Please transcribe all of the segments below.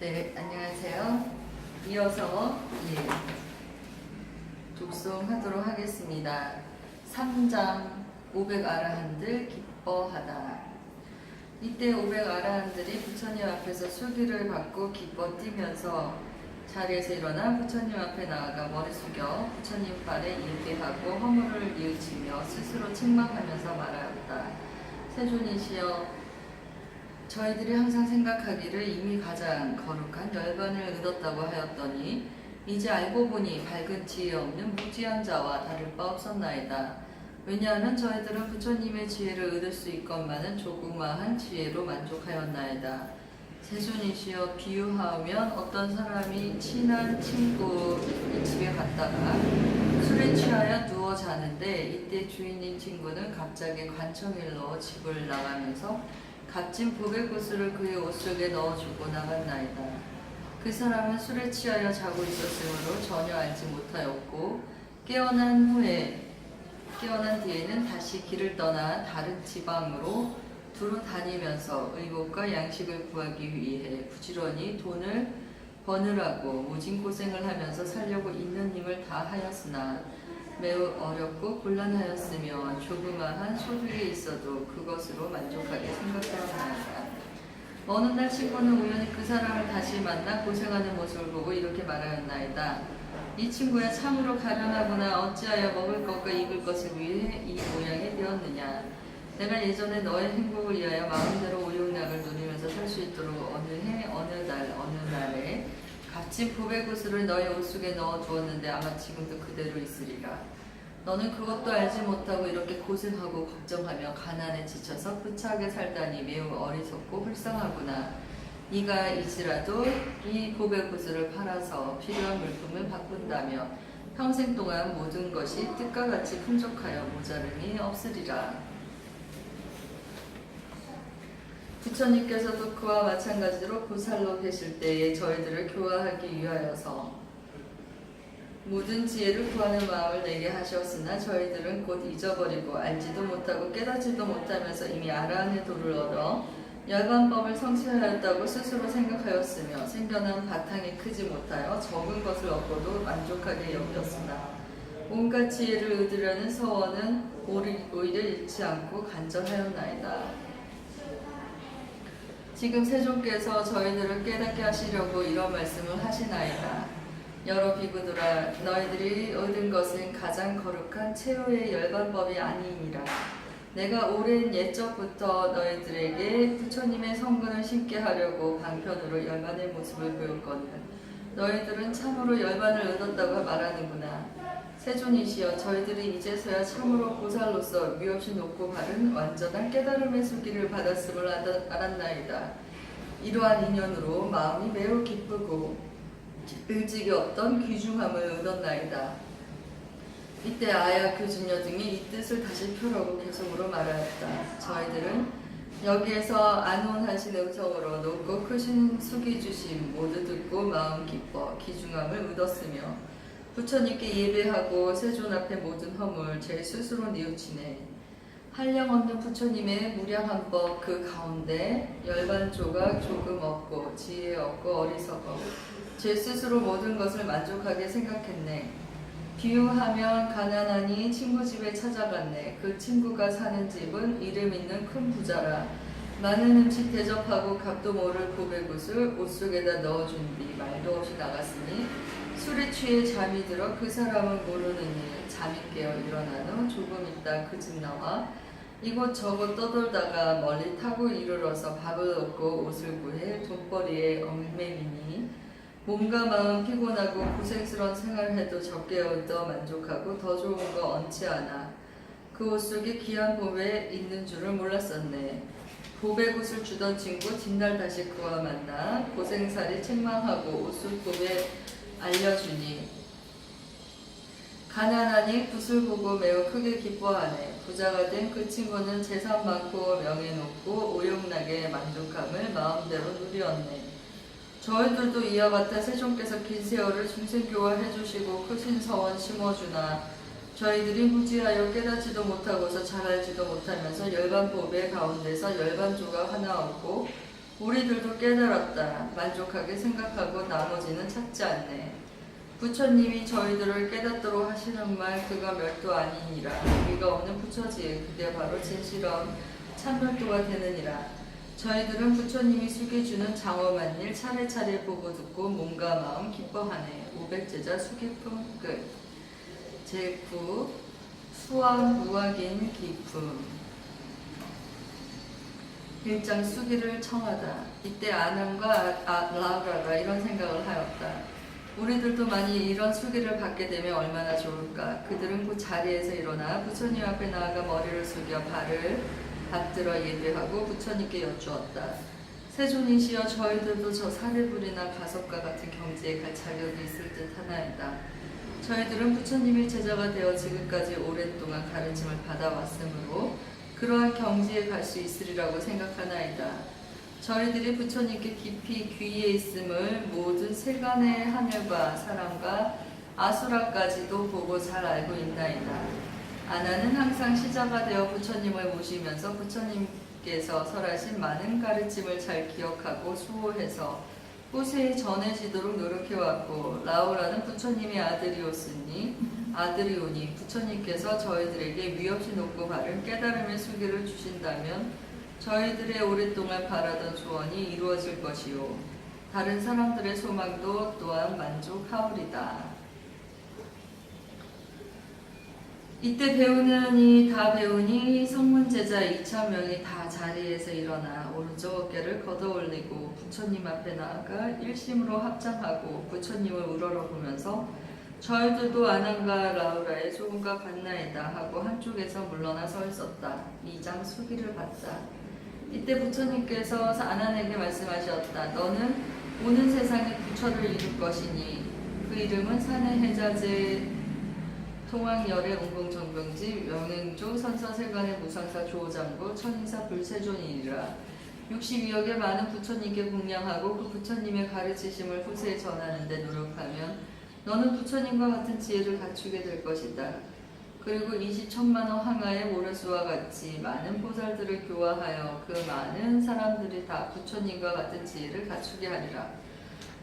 네, 안녕하세요. 이어서 예, 독송하도록 하겠습니다. 3장 500 아라한들 기뻐하다. 이때 500 아라한들이 부처님 앞에서 수기를 받고 기뻐 뛰면서 자리에서 일어나 부처님 앞에 나아가 머리 숙여 부처님 발에 예배하고 허물을 뉘우치며 스스로 책망하면서 말하였다. 세존이시여 저희들이 항상 생각하기를 이미 가장 거룩한 열반을 얻었다고 하였더니 이제 알고 보니 밝은 지혜 없는 무지한 자와 다를 바 없었나이다. 왜냐하면 저희들은 부처님의 지혜를 얻을 수 있건만은 조그마한 지혜로 만족하였나이다. 세존이시여 비유하면 어떤 사람이 친한 친구 집에 갔다가 술에 취하여 누워 자는데 이때 주인인 친구는 갑자기 관청일로 집을 나가면서 값진 보배구슬을 그의 옷 속에 넣어주고 나갔나이다. 그 사람은 술에 취하여 자고 있었으므로 전혀 알지 못하였고 깨어난 후에 깨어난 뒤에는 다시 길을 떠나 다른 지방으로 두루 다니면서 의복과 양식을 구하기 위해 부지런히 돈을 버느라고 무진 고생을 하면서 살려고 있는 힘을 다 하였으나 매우 어렵고 곤란하였으며 조그마한 소득이 있어도 그것으로 만족하게 생각하였나이다. 어느 날 친구는 우연히 그 사람을 다시 만나 고생하는 모습을 보고 이렇게 말하였나이다. 이 친구야 참으로 가련하구나 어찌하여 먹을 것과 입을 것을 위해 이 모양이 되었느냐. 내가 예전에 너의 행복을 위하여 마음대로 오용락을 누리면서 살 수 있도록 어느 해 어느 날 어느 날에 값진 부배구슬을 너의 옷 속에 넣어 두었는데 아마 지금도 그대로 있으리라. 너는 그것도 알지 못하고 이렇게 고생하고 걱정하며 가난에 지쳐서 부차하게 살다니 매우 어리석고 불쌍하구나. 네가 이지라도 이 고배구슬을 팔아서 필요한 물품을 바꾼다며 평생 동안 모든 것이 뜻과 같이 풍족하여 모자름이 없으리라. 부처님께서도 그와 마찬가지로 보살로 계실 때에 저희들을 교화하기 위하여서 모든 지혜를 구하는 마음을 내게 하셨으나 저희들은 곧 잊어버리고 알지도 못하고 깨닫지도 못하면서 이미 아라한의 도를 얻어 열반법을 성취하였다고 스스로 생각하였으며 생겨난 바탕이 크지 못하여 적은 것을 얻고도 만족하게 여겼으나 온갖 지혜를 얻으려는 서원은 오히려 잃지 않고 간절하였나이다. 지금 세존께서 저희들을 깨닫게 하시려고 이런 말씀을 하시나이다. 여러 비구들아 너희들이 얻은 것은 가장 거룩한 최후의 열반법이 아니니라. 내가 오랜 옛적부터 너희들에게 부처님의 성근을 심게 하려고 방편으로 열반의 모습을 보였거늘 너희들은 참으로 열반을 얻었다고 말하는구나. 세존이시여 저희들이 이제서야 참으로 보살로서 위없이 높고 바른 완전한 깨달음의 수기를 받았음을 알았나이다. 이러한 인연으로 마음이 매우 기쁘고 일찍이 없던 귀중함을 얻었나이다. 이때 아야 교주녀 등이 이 뜻을 다시 펴라고 계속으로 말하였다. 저희들은 여기에서 안온하신 음성으로 높고 크신 숙이 주심 모두 듣고 마음 기뻐 귀중함을 얻었으며 부처님께 예배하고 세존 앞에 모든 허물 제 스스로 뉘우치네. 한량 없는 부처님의 무량한 법 그 가운데 열반 조각 조금 없고 지혜 없고 어리석어 제 스스로 모든 것을 만족하게 생각했네. 비유하면 가난하니 친구 집에 찾아갔네. 그 친구가 사는 집은 이름 있는 큰 부자라. 많은 음식 대접하고 값도 모를 고백옷을 옷 속에다 넣어준 뒤 말도 없이 나갔으니 술에 취해 잠이 들어 그 사람은 모르느니 잠이 깨어 일어난 후 조금 있다 그 집 나와 이곳저곳 떠돌다가 멀리 타고 이르러서 밥을 얻고 옷을 구해 돈벌이에 얽매이니 몸과 마음 피곤하고 고생스러운 생활을 해도 적게 얻어 만족하고 더 좋은 거 얹지 않아 그 옷 속에 귀한 보배 있는 줄을 몰랐었네. 보배굿을 주던 친구 뒷날 다시 그와 만나 고생살이 책망하고 옷을 보배 알려주니 가난하니 굿을 보고 매우 크게 기뻐하네. 부자가 된 그 친구는 재산 많고 명예 높고 오용나게 만족함을 마음대로 누리었네. 저희들도 이와 같아 세종께서 긴 세월을 중생교화 해 주시고 크신 서원 심어주나 저희들이 무지하여 깨닫지도 못하고서 잘 알지도 못하면서 열반 보배 가운데서 열반 조각 하나 얻고 우리들도 깨달았다. 만족하게 생각하고 나머지는 찾지 않네. 부처님이 저희들을 깨닫도록 하시는 말 그가 멸도 아니니라. 위가 없는 부처지 그게 바로 진실한 참멸도가 되느니라. 저희들은 부처님이 숙여주는 장엄한 일 차례차례 보고 듣고 몸과 마음 기뻐하네. 500제자 수기품 끝. 제9 수왕 무학인 기품 1장 수기를 청하다. 이때 아남과 아, 라우라가 이런 생각을 하였다. 우리들도 만일 이런 수기를 받게 되면 얼마나 좋을까. 그들은 그 자리에서 일어나 부처님 앞에 나아가 머리를 숙여 발을 받들어 예배하고 부처님께 여쭈었다. 세존이시여 저희들도 저 사대불이나 가섭과 같은 경지에 갈 자격이 있을 듯 하나이다. 저희들은 부처님의 제자가 되어 지금까지 오랫동안 가르침을 받아왔으므로 그러한 경지에 갈 수 있으리라고 생각하나이다. 저희들이 부처님께 깊이 귀에 있음을 모든 세간의 하늘과 사람과 아수라까지도 보고 잘 알고 있나이다. 아나는 항상 시자가 되어 부처님을 모시면서 부처님께서 설하신 많은 가르침을 잘 기억하고 수호해서 후세에 전해지도록 노력해왔고 라우라는 부처님의 아들이었으니 아들이오니 부처님께서 저희들에게 위없이 높고 바른 깨달음의 수기를 주신다면 저희들의 오랫동안 바라던 소원이 이루어질 것이요 다른 사람들의 소망도 또한 만족하오리다. 이때 배우는이 다 배우니 성문 제자 2천 명이 다 자리에서 일어나 오른쪽 어깨를 걷어 올리고 부처님 앞에 나아가 일심으로 합장하고 부처님을 우러러 보면서 저희들도 아난과 라우라의 소금과 같나이다 하고 한쪽에서 물러나 서 있었다. 2장 수기를 받다. 이때 부처님께서 아난에게 말씀하셨다. 너는 오는 세상에 부처를 이룰 것이니 그 이름은 산의 해자제 통왕열의 웅공정병지 명행조 선사세간의 무상사 조장부 천인사 불세존이니라 62억의 많은 부처님께 공양하고 그 부처님의 가르치심을 후세에 전하는 데 노력하면 너는 부처님과 같은 지혜를 갖추게 될 것이다. 그리고 20천만 원 항아의 모래수와 같이 많은 보살들을 교화하여 그 많은 사람들이 다 부처님과 같은 지혜를 갖추게 하리라.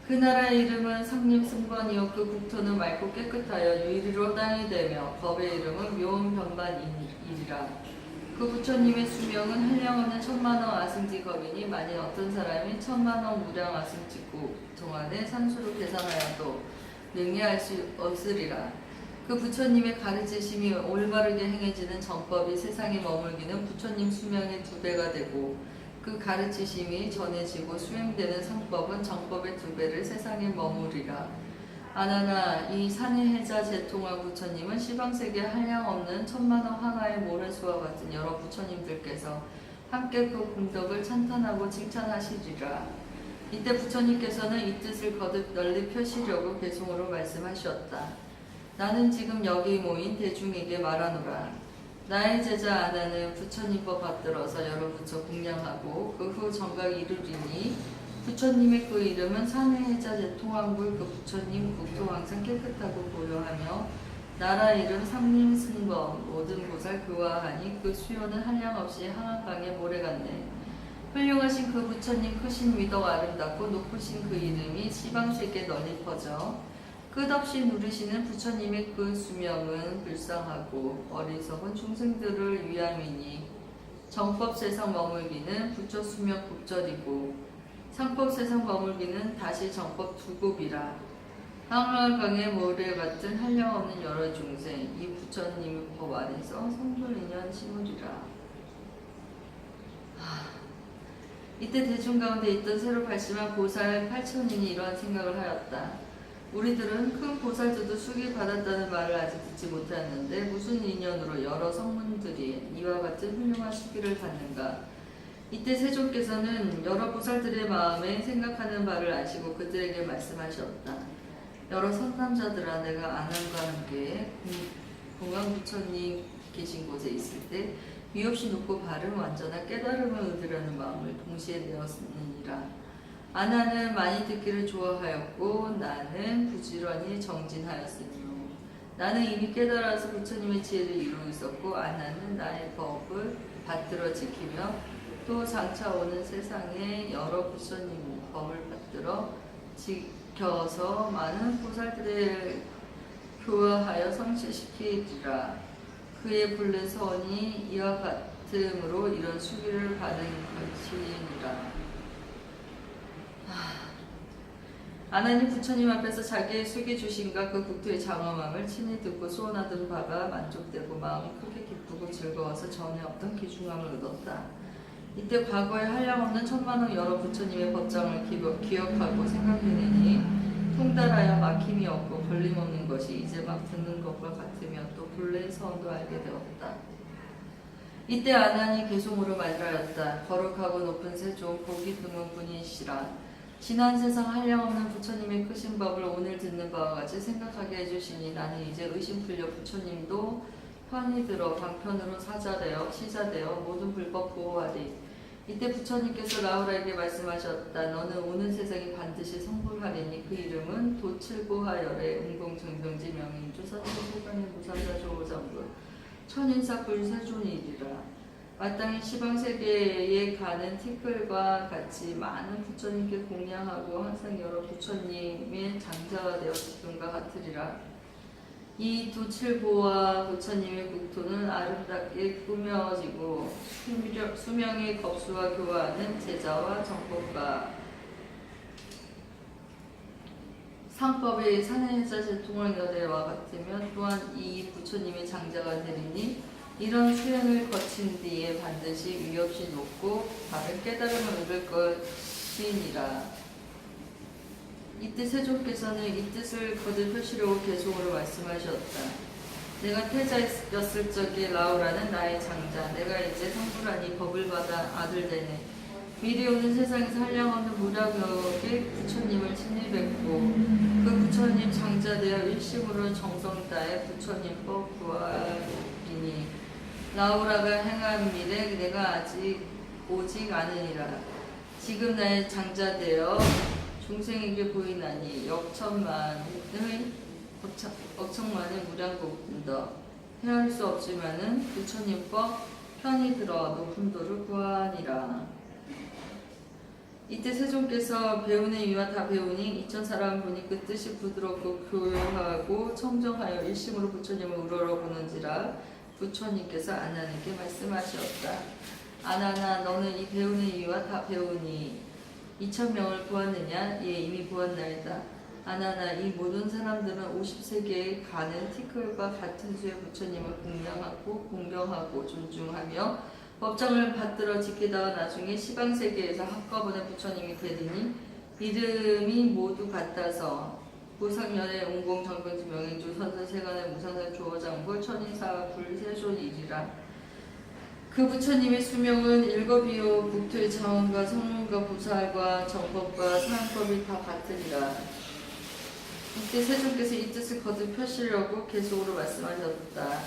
그 나라의 이름은 상림 승관이요 그 국토는 맑고 깨끗하여 유일이로 땅이 되며 법의 이름은 묘음 변반이니라 그 부처님의 수명은 한량없는 천만원 아승지 겁이니 만일 어떤 사람이 천만원 무량 아승지국 동안에 산수로 계산하여도 능히할 수 없으리라 그 부처님의 가르치심이 올바르게 행해지는 정법이 세상에 머물기는 부처님 수명의 두 배가 되고 그 가르치심이 전해지고 수행되는 상법은 정법의 두 배를 세상에 머무리라. 아나나 이 산의 해자 제통화 부처님은 시방세계 한량없는 천만원 황하의 모래수와 같은 여러 부처님들께서 함께 그 공덕을 찬탄하고 칭찬하시리라. 이때 부처님께서는 이 뜻을 거듭 널리 펴시려고 배송으로 말씀하셨다. 나는 지금 여기 모인 대중에게 말하노라. 나의 제자 아나는 부처님법 받들어서 여러 부처 공양하고 그 후 정각 이루리니 부처님의 그 이름은 산의 해자 제통왕불 그 부처님 국토 항상 깨끗하고 고요하며 나라 이름 삼림승범 모든 보살 교화하니 그 수요는 한량없이 항한강의 모래 같네 훌륭하신 그 부처님 크신 위덕 아름답고 높으신 그 이름이 시방세계 널리 퍼져 끝없이 누리시는 부처님의 그 수명은 불쌍하고 어리석은 중생들을 위함이니 정법 세상 머물기는 부처 수명 국절이고 상법 세상 머물기는 다시 정법 두급이라. 항라강의 모래 같은 한량없는 여러 중생 이 부처님 법 안에서 성불 인연 심으리라. 하, 이때 대중 가운데 있던 새로 발심한 보살 8천인이 이러한 생각을 하였다. 우리들은 큰 보살들도 수기 받았다는 말을 아직 듣지 못했는데 무슨 인연으로 여러 성문들이 이와 같은 훌륭한 수기를 받는가? 이때 세존께서는 여러 보살들의 마음에 생각하는 바를 아시고 그들에게 말씀하셨다. 여러 선남자들아 내가 아남과 함께 공강 부처님 계신 곳에 있을 때 위 없이 높고 바른 완전한 깨달음을 얻으려는 마음을 동시에 내었느니라. 아나는 많이 듣기를 좋아하였고 나는 부지런히 정진하였으므로 나는 이미 깨달아서 부처님의 지혜를 이루고 있었고 아나는 나의 법을 받들어 지키며 또 장차 오는 세상에 여러 부처님 법을 받들어 지켜서 많은 보살들을 교화하여 성취시키리라. 그의 본래 선이 이와 같음으로 이런 수기를 받은 것이니라. 아나님 부처님 앞에서 자기의 수기 주신과 그 국토의 장엄함을 친히 듣고 소원하던 바가 만족되고 마음이 크게 기쁘고 즐거워서 전에 없던 기중함을 얻었다. 이때 과거에 한량없는 천만의 여러 부처님의 법장을 기억- 기억하고 생각해내니 통달하여 막힘이 없고 걸림없는 것이 이제 막 듣는 것과 같으며 또 본래의 서원도 알게 되었다. 이때 아난이 개송으로 말하였다. 거룩하고 높은 세종 보기 드문 분이시라. 지난 세상 한량없는 부처님의 크신 법을 오늘 듣는 바와 같이 생각하게 해주시니 나는 이제 의심 풀려 부처님도 편히 들어 방편으로 사자되어 시자되어 모든 불법 보호하리. 이때 부처님께서 라우라에게 말씀하셨다. 너는 오는 세상에 반드시 성불하리니 그 이름은 도칠보하열의 운공정병지 명인주 사토소관의 무상자 조호장군 천인사 불 세존이리라. 마땅히 시방세계에 가는 티끌과 같이 많은 부처님께 공양하고 항상 여러 부처님의 장자가 되어 지금과 같으리라. 이 도칠보와 부처님의 국토는 아름답게 꾸며지고 수명- 수명의 겁수와 교화하는 제자와 정법가 상법의 산해자 제통을 여대와 같으면 또한 이 부처님의 장자가 되리니 이런 수행을 거친 뒤에 반드시 위없이 높고 바른 깨달음을 얻을 것이니라. 이때 세종께서는 이 뜻을 거듭 표시로 개송으로 말씀하셨다. 내가 태자였을 적에 라우라는 나의 장자, 내가 이제 성불하니 법을 받아 아들 되네. 미리 오는 세상에서 한량없는 무량역의 부처님을 친히 뵙고 그 부처님 장자되어 일심으로 정성 다해 부처님법 구하리니 라우라가 행한 미래 내가 아직 오직 아느니라 지금 나의 장자되어 중생에게 보이나니 역천만의 억천만의 무량고분더 헤아릴 수 없지만은 부처님법 편히 들어 높은 도를 구하니라 이때 세종께서 배우는 이와 다 배우니 이천 사람 보니 그 뜻이 부드럽고 교묘하고 청정하여 일심으로 부처님을 우러러보는지라 부처님께서 아나에게 말씀하셨다. 아나나 너는 이 배우는 이와 다 배우니 이천 명을 보았느냐? 예 이미 보았나이다. 아나나 이 모든 사람들은 50세계에 가는 티끌과 같은 수의 부처님을 공양하고 공경하고 존중하며 법정을 받들어 지키다가 나중에 시방세계에서 한꺼번에 부처님이 되리니 이름이 모두 같아서 부상연의 웅공 정병지 명인주 선선 세간의 무상산 조어장불 천인사 불세존이리라. 그 부처님의 수명은 일곱이요 북토의 자원과 성문과 부살과 정법과 사항법이 다 같으리라 이때 세종께서 이 뜻을 거듭 펴시려고 계속으로 말씀하셨다.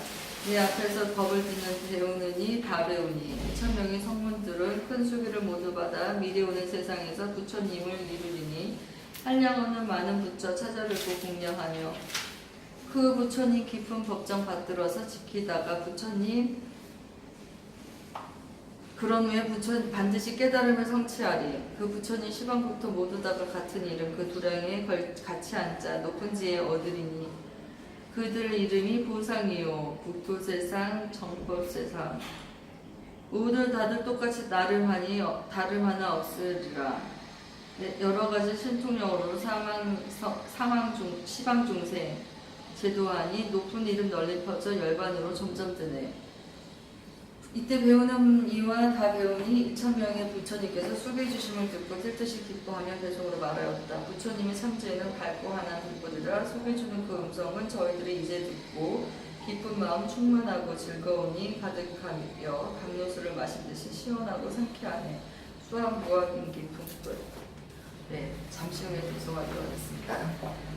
내 앞에서 법을 듣는 배우느니 다 배우니 천명의 성문들은 큰 수기를 모두 받아 미래 오는 세상에서 부처님을 이루리니 한량없는 많은 부처 찾아뵙고 공양하며 그 부처님 깊은 법정 받들어서 지키다가 부처님 그런 후에 부처 반드시 깨달음을 성취하리. 그 부처님 시방국토 모두 다가 같은 이름 그 도량에 걸- 같이 앉아 높은 지에 얻으리니 그들 이름이 보상이요 국토세상 정법세상 모두 다들 똑같이 나름 하니 어- 다름 하나 없으리라. 네, 여러 가지 신통력으로 사망 서- 사망 중 시방 중생 제도하니 높은 이름 널리 퍼져 열반으로 점점 드네. 이때 배우는 이와 다 배우니 2천 명의 부처님께서 수배 주심을 듣고 뜻뜻이 기뻐하며 배송으로 말하였다. 부처님의 참제는 밝고 환한 불꽃이라 수배 주는 그 음성은 저희들이 이제 듣고 기쁜 마음 충만하고 즐거우니 가득하며 강요수를 마신 듯이 시원하고 상쾌하네. 수한 무학 인기 풍불. 네, 잠시 후에 배송하도록 하겠습니다.